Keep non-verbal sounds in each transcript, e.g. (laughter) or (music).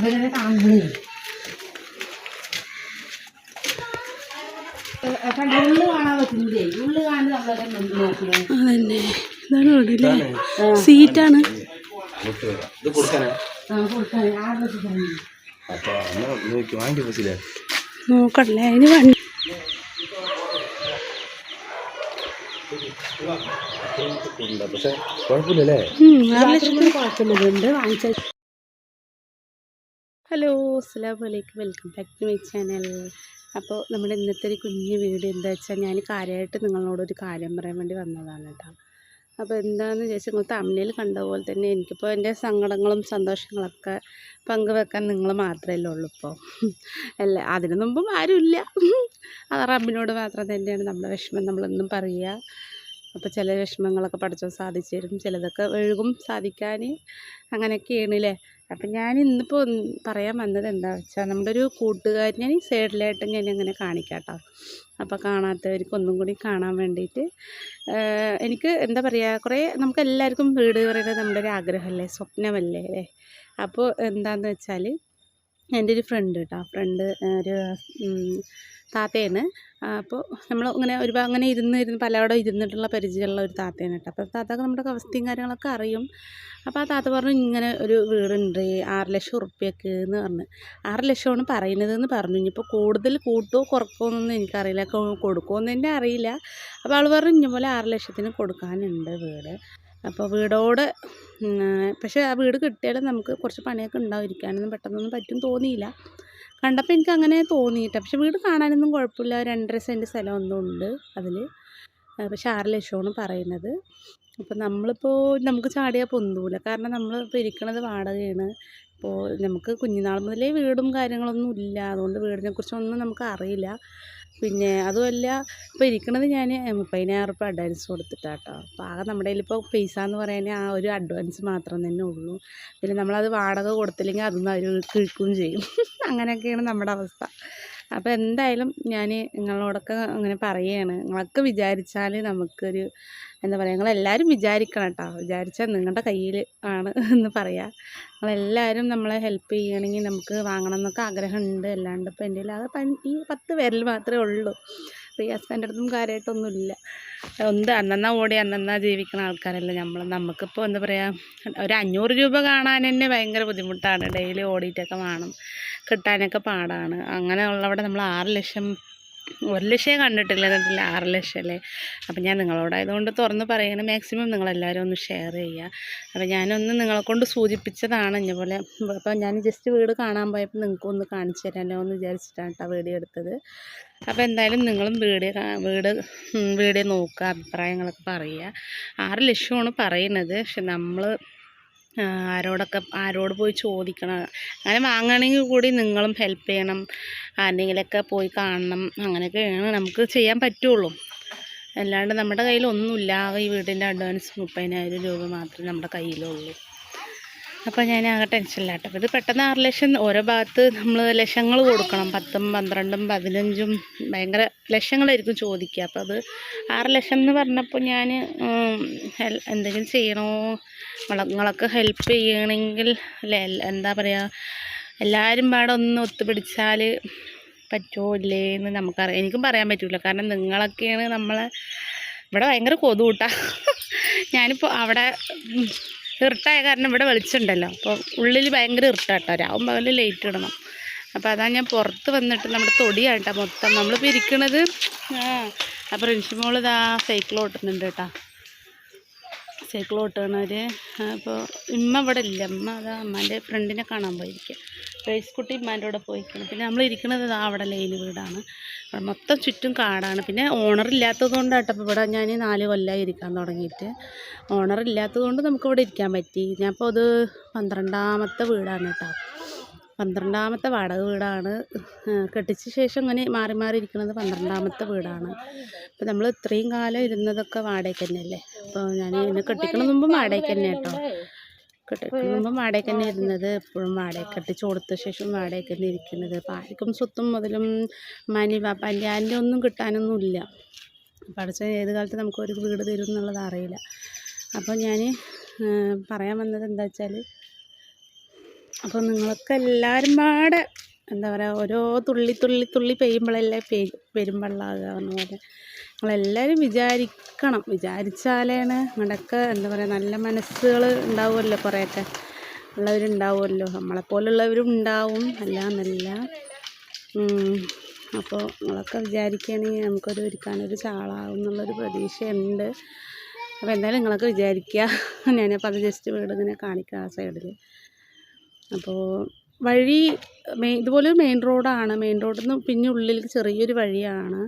ഇവരെ അതന്നെ. ഇതാണ് ഇവിടെ അല്ലേ? സീറ്റാണ്. ഇത് കൊടുക്കാനാ? ആ കൊടുക്കാൻ ആറ് ലക്ഷം അപ്പൊ എന്നാ നോക്കി വാങ്ങിട്ട് പറ്റില്ല നോക്കട്ടെ അതിന് വണ്ടി. പക്ഷെ കുഴപ്പമില്ലല്ലേ വാങ്ങിച്ച ഹലോ അസ്സാം വലൈക്കും welcome back to my channel. അപ്പോൾ നമ്മുടെ ഇന്നത്തെ ഒരു കുഞ്ഞു വീഡിയോ എന്താ വെച്ചാൽ ഞാൻ കാര്യമായിട്ട് നിങ്ങളോടൊരു കാര്യം പറയാൻ വേണ്ടി വന്നതാണ് കേട്ടോ. അപ്പോൾ എന്താണെന്ന് ചോദിച്ചാൽ നിങ്ങൾ തമിഴിൽ കണ്ട പോലെ തന്നെ എനിക്കിപ്പോൾ എന്റെ സങ്കടങ്ങളും സന്തോഷങ്ങളൊക്കെ പങ്കുവെക്കാൻ നിങ്ങൾ മാത്രമല്ലേ ഉള്ളൂ ഇപ്പോൾ. അല്ല അതിനു മുമ്പും ആരുമില്ല. അത് റബ്ബിനോട് മാത്രം തന്നെയാണ്. നമ്മുടെ വിഷമം നമ്മളെന്നും പറയുക. അപ്പോൾ ചില വിഷമങ്ങളൊക്കെ പഠിച്ചോ സാധിച്ചു തരും ചിലതൊക്കെ ഒഴുകും സാധിക്കാൻ അങ്ങനെയൊക്കെയാണ് അല്ലേ അപ്പം ഞാൻ ഇന്നിപ്പോൾ പറയാൻ വന്നത് എന്താ വെച്ചാൽ നമ്മുടെ ഒരു കൂട്ടുകാരനെ സൈഡിലായിട്ട് ഞാൻ അങ്ങനെ കാണിക്കാം കേട്ടോ അപ്പോൾ കാണാത്തവർക്ക് ഒന്നും കൂടി കാണാൻ വേണ്ടിയിട്ട് എനിക്ക് എന്താ പറയുക കുറേ നമുക്ക് എല്ലാവർക്കും വീട് പറയുന്നത് നമ്മുടെ ഒരു ആഗ്രഹമല്ലേ സ്വപ്നമല്ലേ അപ്പോൾ എന്താണെന്ന് വെച്ചാൽ എന്റെ ഒരു ഫ്രണ്ട് കേട്ടോ ഫ്രണ്ട് ഒരു താത്തയാണ്. അപ്പോൾ നമ്മൾ ഇങ്ങനെ ഒരു അങ്ങനെ ഇരുന്ന് ഇരുന്ന് പലവിടെ ഇരുന്നിട്ടുള്ള പരിചയമുള്ള ഒരു താത്തയാണ് കേട്ടോ അപ്പോൾ താത്താക്ക് നമ്മുടെ അവസ്ഥയും കാര്യങ്ങളൊക്കെ അറിയും. അപ്പോൾ ആ താത്ത പറഞ്ഞു ഇങ്ങനെ ഒരു വീടുണ്ട് ആറ് ലക്ഷം ഉറുപ്പ്യക്ക് എന്ന് പറഞ്ഞു. ആറ് ലക്ഷമാണ് പറയുന്നതെന്ന് പറഞ്ഞു. ഇനിയിപ്പോൾ കൂടുതൽ കൂട്ടോ കുറക്കുമോ എന്നൊന്നും എനിക്കറിയില്ല. കൊടുക്കുമോ എന്ന് അറിയില്ല. അപ്പോൾ അവൾ പറഞ്ഞു ഇഞ്ഞ പോലെ ആറ് ലക്ഷത്തിന് കൊടുക്കാനുണ്ട് വീട്. അപ്പോൾ വീടോട് പക്ഷേ ആ വീട് കിട്ടിയാലും നമുക്ക് കുറച്ച് പണിയൊക്കെ ഉണ്ടാവും ഇരിക്കാനൊന്നും പെട്ടെന്നൊന്നും പറ്റും തോന്നിയില്ല. കണ്ടപ്പോൾ എനിക്ക് അങ്ങനെ തോന്നിയിട്ട് പക്ഷെ വീട് കാണാനൊന്നും കുഴപ്പമില്ല. രണ്ടര സെന്റ് സ്ഥലം ഒന്നും ഉണ്ട് അതിൽ പക്ഷെ ആറ് ലക്ഷമാണ് പറയുന്നത്. അപ്പോൾ നമ്മളിപ്പോൾ നമുക്ക് ചാടിയാൽ പൊന്തൂല. കാരണം നമ്മൾ ഇപ്പോൾ ഇരിക്കണത് വാടകയാണ്. ഇപ്പോൾ നമുക്ക് കുഞ്ഞുനാൾ മുതലേ വീടും കാര്യങ്ങളൊന്നും ഇല്ല. അതുകൊണ്ട് വീടിനെ കുറിച്ചൊന്നും നമുക്ക് അറിയില്ല. പിന്നെ അതുമല്ല ഇപ്പോൾ ഇരിക്കണത് ഞാൻ മുപ്പതിനായിരം റുപ്യ അഡ്വാൻസ് കൊടുത്തിട്ടാട്ടോ. അപ്പോൾ ആകെ നമ്മുടെ കയ്യിലിപ്പോൾ പൈസ എന്ന് പറയാൻ ആ ഒരു അഡ്വാൻസ് മാത്രം തന്നെ ഉള്ളൂ. പിന്നെ നമ്മളത് വാടക കൊടുത്തില്ലെങ്കിൽ അതൊന്നും അവർ കിഴിക്കുകയും ചെയ്യും. (laughs) അങ്ങനെയൊക്കെയാണ് നമ്മുടെ അവസ്ഥ. അപ്പോൾ എന്തായാലും ഞാൻ നിങ്ങളോടൊക്കെ അങ്ങനെ പറയുകയാണ് നിങ്ങളൊക്കെ വിചാരിച്ചാൽ നമുക്കൊരു എന്താ പറയുക നിങ്ങളെല്ലാവരും വിചാരിക്കണം കേട്ടോ. വിചാരിച്ചാൽ നിങ്ങളുടെ കയ്യിൽ ആണ് എന്ന് പറയാം. നിങ്ങളെല്ലാവരും നമ്മളെ ഹെൽപ്പ് ചെയ്യണമെങ്കിൽ നമുക്ക് വാങ്ങണം എന്നൊക്കെ ആഗ്രഹമുണ്ട്. അല്ലാണ്ട് ഇപ്പോൾ എന്റെ അത് ഈ പത്ത് പേരിൽ മാത്രമേ ഉള്ളൂ. ഹസ്ബൻഡ് അടുത്തും കാര്യമായിട്ടൊന്നുമില്ല ഒന്ന് അന്നന്നാ ഓടി അന്നന്നാ ജീവിക്കുന്ന ആൾക്കാരല്ല നമ്മൾ നമുക്കിപ്പോൾ എന്താ പറയുക ഒരു അഞ്ഞൂറ് രൂപ കാണാൻ തന്നെ ഭയങ്കര ബുദ്ധിമുട്ടാണ്. ഡെയിലി ഓടിയിട്ടൊക്കെ വേണം. കിട്ടാനൊക്കെ പാടാണ്. അങ്ങനെ ഉള്ളവിടെ നമ്മൾ ആറ് ലക്ഷം ഒരു ലക്ഷമേ കണ്ടിട്ടില്ല എന്നിട്ടില്ല ആറ് ലക്ഷം അല്ലേ? അപ്പം ഞാൻ നിങ്ങളോടായതുകൊണ്ട് തുറന്ന് പറയണേ. മാക്സിമം നിങ്ങളെല്ലാവരും ഒന്ന് ഷെയർ ചെയ്യുക. അപ്പം ഞാനൊന്ന് നിങ്ങളെ കൊണ്ട് സൂചിപ്പിച്ചതാണ് ഇതുപോലെ അപ്പം ഞാൻ ജസ്റ്റ് വീട് കാണാൻ പോയപ്പോൾ നിങ്ങൾക്കൊന്ന് കാണിച്ചു തരാമല്ലോ എന്ന് വിചാരിച്ചിട്ടാണ് കേട്ടോ വീഡിയോ എടുത്തത്. അപ്പോൾ എന്തായാലും നിങ്ങളും വീട് വീട് വീഡിയോ നോക്കുക അഭിപ്രായങ്ങളൊക്കെ പറയുക. ആറ് ലക്ഷമാണ് പറയുന്നത്. പക്ഷെ നമ്മൾ ആരോടൊക്കെ ആരോട് പോയി ചോദിക്കണം. അങ്ങനെ വാങ്ങണമെങ്കിൽ കൂടി നിങ്ങളും ഹെൽപ്പ് ചെയ്യണം. ആരെങ്കിലൊക്കെ പോയി കാണണം. അങ്ങനെയൊക്കെയാണ് നമുക്ക് ചെയ്യാൻ പറ്റുള്ളൂ. അല്ലാണ്ട് നമ്മുടെ കയ്യിലൊന്നുമില്ല ഈ വീടിന്റെ അഡ്വാൻസ് മുപ്പതിനായിരം രൂപ മാത്രമേ നമ്മുടെ കയ്യിലുള്ളൂ. അപ്പോൾ ഞാൻ ആകെ ടെൻഷനിലാട്ടോ ഇത് പെട്ടെന്ന് ആറ് ലക്ഷം ഓരോ ഭാഗത്ത് നമ്മൾ ലക്ഷങ്ങൾ കൊടുക്കണം. പത്തും പന്ത്രണ്ടും പതിനഞ്ചും ഭയങ്കര ലക്ഷങ്ങളായിരിക്കും ചോദിക്കുക. അപ്പോൾ അത് ആറ് ലക്ഷം എന്ന് പറഞ്ഞപ്പോൾ ഞാൻ എന്തെങ്കിലും ചെയ്യണോ? വളങ്ങളൊക്കെ ഹെൽപ്പ് ചെയ്യണമെങ്കിൽ എന്താ പറയുക എല്ലാവരും പാടെ ഒന്ന് ഒത്തുപിടിച്ചാൽ പറ്റുമോ ഇല്ലേ എന്ന് നമുക്കറിയാം. എനിക്കും പറയാൻ പറ്റില്ല കാരണം നിങ്ങളൊക്കെയാണ് നമ്മളെ ഇവിടെ ഭയങ്കര കൊതുകൂട്ടാ. ഞാനിപ്പോൾ അവിടെ ഉം, ഇരുട്ടായ കാരണം ഇവിടെ വെളിച്ചമുണ്ടല്ലോ അപ്പോൾ ഉള്ളിൽ ഭയങ്കര ഇരുട്ടാട്ടോ രാവും പകൽ ലൈറ്റ് ഇടണം അപ്പോൾ അതാ ഞാൻ പുറത്ത് വന്നിട്ട് നമ്മുടെ തൊടിയാട്ടോ മൊത്തം നമ്മൾ ഇരിക്കണത് ആ അപ്പോൾ റിൻഷിമോൾ ഇതാ സൈക്കിൾ ഓട്ടുന്നുണ്ട് കേട്ടോ സൈക്കിൾ ഓട്ടണവർ അപ്പോൾ ഇമ്മ ഇവിടെ ഇല്ല. ഉമ്മ അതാ അമ്മേന്റെ ഫ്രണ്ടിനെ കാണാൻ പോയിരിക്കുക റേസ്കുട്ടി ഉമ്മാന്റെ കൂടെ പോയിരിക്കണം. പിന്നെ നമ്മൾ ഇരിക്കുന്നത് ആ അവിടെ ലൈൻ വീടാണ്. അവിടെ മൊത്തം ചുറ്റും കാടാണ്. പിന്നെ ഓണർ ഇല്ലാത്തത് കൊണ്ടാട്ടോ അപ്പോൾ ഇവിടെ ഞാൻ നാല് കൊല്ലമായി ഇരിക്കാൻ തുടങ്ങിയിട്ട്. ഓണർ ഇല്ലാത്തത് കൊണ്ട് നമുക്കിവിടെ ഇരിക്കാൻ പറ്റി. ഞാൻ ഇപ്പോൾ അത് പന്ത്രണ്ടാമത്തെ വീടാണ് കേട്ടോ. പന്ത്രണ്ടാമത്തെ വാടക വീടാണ്. കെട്ടിച്ച ശേഷം ഇങ്ങനെ മാറി മാറി ഇരിക്കുന്നത് പന്ത്രണ്ടാമത്തെ വീടാണ്. അപ്പോൾ നമ്മൾ ഇത്രയും കാലം ഇരുന്നതൊക്കെ വാടകയ്ക്ക് തന്നെയല്ലേ അപ്പോൾ ഞാൻ എന്നെ കെട്ടിക്കണ മുമ്പ് വാടകയ്ക്ക് തന്നെ കേട്ടോ കെട്ടിക്കണ മുമ്പ് വാടകയ്ക്ക് തന്നെ ഇരുന്നത്. എപ്പോഴും വാടക കെട്ടിച്ച് കൊടുത്ത ശേഷം വാടകയ്ക്ക് തന്നെ ഇരിക്കുന്നത്. അപ്പോൾ ആർക്കും സ്വത്തും മുതലും മനി പല്യാന്റെ ഒന്നും കിട്ടാനൊന്നുമില്ല പഠിച്ച ഏത് കാലത്ത് നമുക്ക് ഒരു വീട് തരും എന്നുള്ളത് അറിയില്ല. അപ്പോൾ ഞാൻ പറയാൻ വന്നത് എന്താ വെച്ചാൽ അപ്പോൾ നിങ്ങളൊക്കെ എല്ലാവരും പാടെ എന്താ പറയുക ഓരോ തുള്ളി തുള്ളി തുള്ളി പെയ്യുമ്പോഴല്ലേ പെ പെരുമ്പള്ളാകുക പറഞ്ഞ പോലെ. നിങ്ങളെല്ലാവരും വിചാരിക്കണം. വിചാരിച്ചാലാണ് നിങ്ങളുടെയൊക്കെ എന്താ പറയുക നല്ല മനസ്സുകൾ ഉണ്ടാവുമല്ലോ കുറേയൊക്കെ. ഉള്ളവരുണ്ടാവുമല്ലോ. നമ്മളെപ്പോലുള്ളവരും ഉണ്ടാവും അല്ലാന്നല്ല അപ്പോൾ നിങ്ങളൊക്കെ വിചാരിക്കുകയാണെങ്കിൽ നമുക്കൊരു ഒരുക്കാനൊരു ചാളാവും എന്നുള്ളൊരു പ്രതീക്ഷയുണ്ട്. അപ്പോൾ എന്തായാലും നിങ്ങളൊക്കെ വിചാരിക്കുക. ഞാനപ്പോൾ അത് ജസ്റ്റ് വീട് ഇങ്ങനെ കാണിക്കുക ആ സൈഡിൽ അപ്പോൾ വഴി മെയിൻ ഇതുപോലെ മെയിൻ റോഡാണ്. മെയിൻ റോഡിൽ നിന്ന് പിന്നെ ഉള്ളിലേക്ക് ചെറിയൊരു വഴിയാണ്.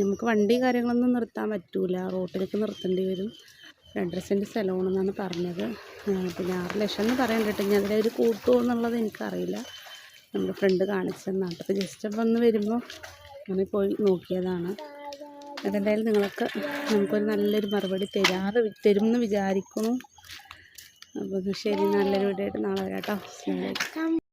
നമുക്ക് വണ്ടി കാര്യങ്ങളൊന്നും നിർത്താൻ പറ്റൂല. റോട്ടിലേക്ക് നിർത്തേണ്ടി വരും. രണ്ടര സെന്റ് സ്ഥലമാണെന്നാണ് പറഞ്ഞത്. പിന്നെ ആറ് ലക്ഷം എന്ന് പറയണ്ടിട്ട് ഇനി അതിലൊരു കൂട്ടുമോ എന്നുള്ളത് എനിക്കറിയില്ല. നമ്മുടെ ഫ്രണ്ട് കാണിച്ച നാട്ടിൽ ജസ്റ്റ് വന്ന് വരുമ്പോൾ അങ്ങനെ പോയി നോക്കിയതാണ്. അതെന്തായാലും നിങ്ങൾക്ക് നമുക്കൊരു നല്ലൊരു മറുപടി തരും എന്ന് വിചാരിക്കുന്നു. അപ്പോൾ ശരി നല്ലൊരു വീഡിയോ ആയിട്ട് നാളെ വരാം കേട്ടോ